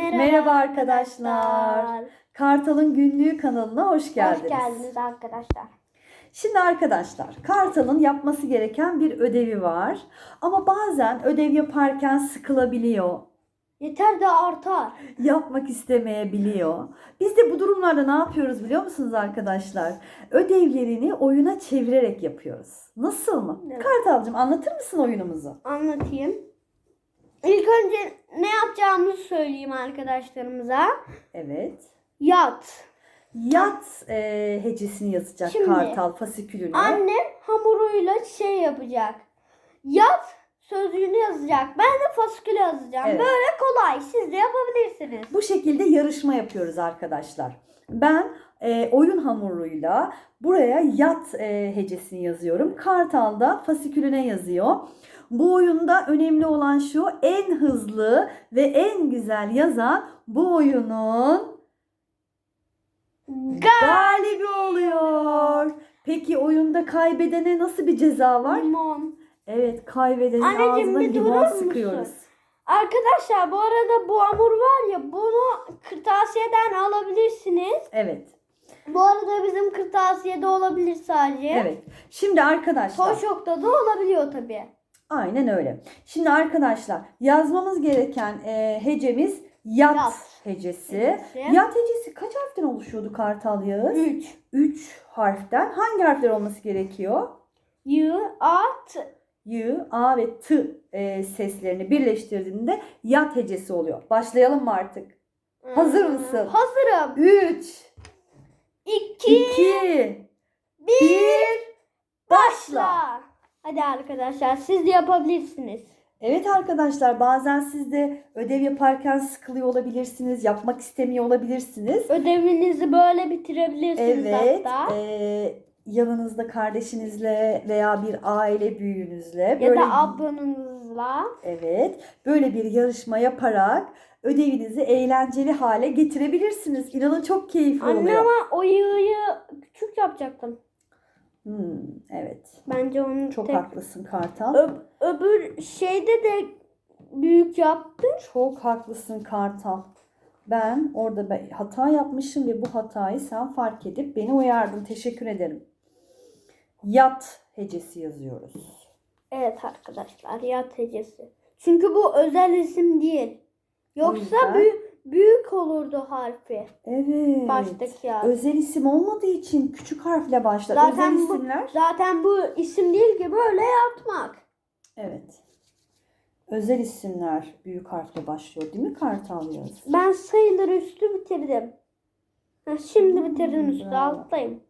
Merhaba, Merhaba arkadaşlar. Kartal'ın günlüğü kanalına hoş geldiniz. Hoş geldiniz arkadaşlar. Şimdi arkadaşlar, Kartal'ın yapması gereken bir ödevi var. Ama bazen ödev yaparken sıkılabiliyor. Yeter de artar. Yapmak istemeyebiliyor. Biz de bu durumlarda ne yapıyoruz biliyor musunuz arkadaşlar? Ödevlerini oyuna çevirerek yapıyoruz. Nasıl mı? Evet. Kartal'cığım anlatır mısın oyunumuzu? Anlatayım. İlk önce ne yapacağımızı söyleyeyim arkadaşlarımıza. Evet. Yat. Yat e, hecesini yazacak Şimdi, Kartal fasikülüne. Annem hamuruyla şey yapacak. Yat sözcüğünü yazacak. Ben de faskül yazacağım. Evet. Böyle kolay. Siz de yapabilirsiniz. Bu şekilde yarışma yapıyoruz arkadaşlar. Ben e, oyun hamuruyla buraya yat e, hecesini yazıyorum. Kartal da fasikülüne yazıyor. Bu oyunda önemli olan şu en hızlı ve en güzel yazan bu oyunun galibi oluyor. Peki oyunda kaybedene nasıl bir ceza var? Limon. Evet kaybedenin Anneciğim, ağzına bir durur limon musun? sıkıyoruz. Arkadaşlar bu arada bu hamur var ya bunu kırtasiyeden alabilirsiniz. Evet. Bu arada bizim kırtasiyede olabilir sadece. Evet. Şimdi arkadaşlar. Toşok'ta da olabiliyor tabii. Aynen öyle. Şimdi arkadaşlar yazmamız gereken e, hecemiz yat, Yat hecesi. hecesi. Yat hecesi kaç harften oluşuyordu Kartal Yağız? 3. 3 harften. Hangi harfler olması gerekiyor? Y, A, T. Y, A ve T e, seslerini birleştirdiğinde yat hecesi oluyor. Başlayalım mı artık? Hazır Hmm, mısın? Hazırım. 3, 2, 2, 1, 1, başla. Hadi arkadaşlar siz de yapabilirsiniz. Evet arkadaşlar bazen siz de ödev yaparken sıkılıyor olabilirsiniz, yapmak istemiyor olabilirsiniz. Ödevinizi böyle bitirebilirsiniz Evet, hatta. e, yanınızda kardeşinizle veya bir aile büyüğünüzle ya böyle da ablanızla. Evet böyle bir yarışma yaparak ödevinizi eğlenceli hale getirebilirsiniz. İnanın çok keyifli Anne oluyor. ama o yığıyı küçük yapacaktım. Hmm, evet, Bence onu çok tek... haklısın Kartal. Ö- öbür şeyde de büyük yaptı. Çok haklısın Kartal. Ben orada be- hata yapmışım ve bu hatayı sen fark edip beni uyardın. Teşekkür ederim. Yat hecesi yazıyoruz. Evet arkadaşlar yat hecesi. Çünkü bu özel isim değil. Yoksa büyük, büyük olurdu harfi. Evet. Baştaki harf. Özel isim olmadığı için küçük harfle başlar. Zaten Özel bu- isimler. Zaten bu isim değil ki böyle yapmak. Evet. Özel isimler büyük harfle başlıyor değil mi Kartal Yağız? Ben sayılar üstü bitirdim. Ha, şimdi bitirdim üstü Hmm, alttayım.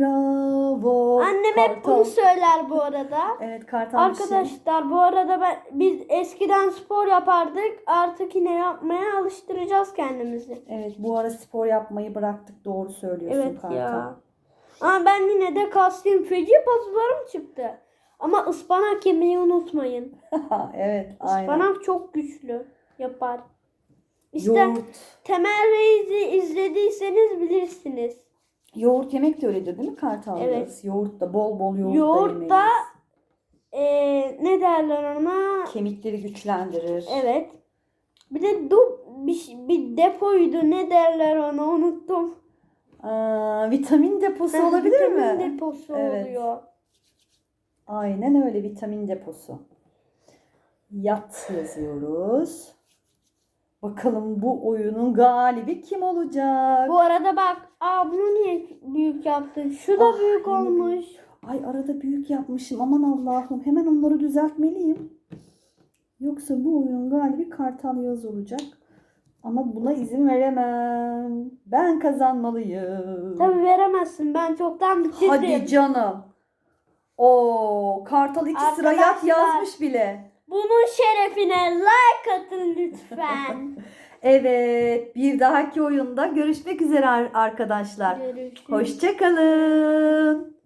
Bravo. Annem hep Kartal. bunu söyler bu arada. Evet Kartal şey- Arkadaşlar bu arada ben biz eskiden spor yapardık. Artık yine yapmaya alıştıracağız kendimizi. Evet bu ara spor yapmayı bıraktık. Doğru söylüyorsun Evet Kartal. ya. Ama ben yine de kastım feci paslarım çıktı. Ama ıspanak yemeyi unutmayın. evet aynen. Ispanak çok güçlü yapar. İşte Yoğurt. Temel Reis'i izlediyseniz bilirsiniz. Yoğurt yemek de öyledir değil mi Kartal Evet. Yoğurt da bol bol yoğurt, Yoğurt da Ee, ne derler ona? Kemikleri güçlendirir. Evet. Bir de du, bir, bir depoydu. Ne derler ona unuttum. Aa, vitamin deposu Ha, olabilir vitamin mi? deposu Evet. oluyor. Aynen öyle vitamin deposu. Yat yazıyoruz. Bakalım bu oyunun galibi kim olacak? Bu arada bak, aa bunu niye büyük yaptın? Şu da Ah, büyük olmuş. Ay arada büyük yapmışım. Aman Allah'ım hemen onları düzeltmeliyim. Yoksa bu oyunun galibi Kartal Yağız olacak. Ama buna izin veremem. Ben kazanmalıyım. Tabii veremezsin. Ben çoktan bitirdim. Hadi canım. Oo, Kartal iki sıra yat Arkadaşlar. yazmış bile. Bunun şerefine like atın lütfen. Evet, bir dahaki oyunda görüşmek üzere ar- arkadaşlar. Görüşürüz. Hoşçakalın.